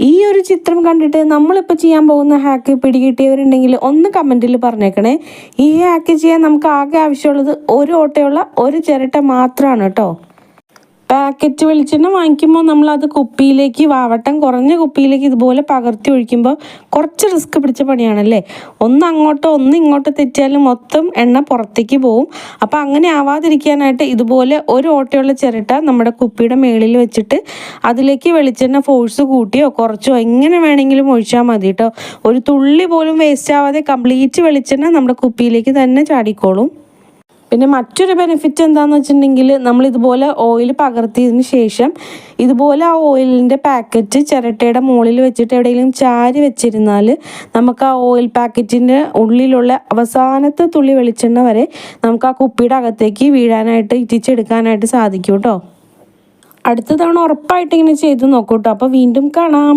ഈ ഒരു ചിത്രം കണ്ടിട്ട് നമ്മളിപ്പോൾ ചെയ്യാൻ പോകുന്ന ഹാക്ക് പിടികിട്ടിയവരുണ്ടെങ്കിൽ ഒന്ന് കമന്റിൽ പറഞ്ഞേക്കണേ. ഈ ഹാക്ക് ചെയ്യാൻ നമുക്ക് ആകെ ആവശ്യമുള്ളത് ഒരു ഓട്ടയുള്ള ഒരു ചിരട്ട മാത്രമാണ് കേട്ടോ. പാക്കറ്റ് വെളിച്ചെണ്ണ വാങ്ങിക്കുമ്പോൾ നമ്മൾ അത് കുപ്പിയിലേക്ക് വാവട്ടം കുറഞ്ഞ കുപ്പിയിലേക്ക് ഇതുപോലെ പകർത്തി ഒഴിക്കുമ്പോൾ കുറച്ച് റിസ്ക് പിടിച്ച പണിയാണല്ലേ? ഒന്ന് അങ്ങോട്ടോ ഒന്ന് ഇങ്ങോട്ടോ തെറ്റിയാലും മൊത്തം എണ്ണ പുറത്തേക്ക് പോവും. അപ്പോൾ അങ്ങനെ ആവാതിരിക്കാനായിട്ട് ഇതുപോലെ ഒരു ഓട്ടയുള്ള ചിരട്ട നമ്മുടെ കുപ്പിയുടെ മേളിൽ വെച്ചിട്ട് അതിലേക്ക് വെളിച്ചെണ്ണ ഫോഴ്സ് കൂട്ടിയോ കുറച്ചോ എങ്ങനെ വേണമെങ്കിലും ഒഴിച്ചാൽ മതി കേട്ടോ ഒരു തുള്ളി പോലും വേസ്റ്റ് ആവാതെ കംപ്ലീറ്റ് വെളിച്ചെണ്ണ നമ്മുടെ കുപ്പിയിലേക്ക് തന്നെ ചാടിക്കോളും. പിന്നെ മറ്റൊരു ബെനിഫിറ്റ് എന്താണെന്ന് വെച്ചിട്ടുണ്ടെങ്കിൽ നമ്മൾ ഇതുപോലെ ഓയിൽ പകർത്തിയതിന് ശേഷം ഇതുപോലെ ആ ഓയിലിന്റെ പാക്കറ്റ് ചിരട്ടയുടെ മുകളിൽ വെച്ചിട്ട് എവിടെയെങ്കിലും ചാരി വെച്ചിരുന്നാൽ നമുക്ക് ആ ഓയിൽ പാക്കറ്റിന്റെ ഉള്ളിലുള്ള അവസാനത്തെ തുള്ളി വെളിച്ചെണ്ണ വരെ നമുക്ക് ആ കുപ്പിയുടെ അകത്തേക്ക് വീഴാനായിട്ട് ഇറ്റിച്ചെടുക്കാനായിട്ട് സാധിക്കും കേട്ടോ അടുത്ത തവണ ഉറപ്പായിട്ട് ഇങ്ങനെ ചെയ്ത് നോക്കൂട്ടോ അപ്പോൾ വീണ്ടും കാണാം.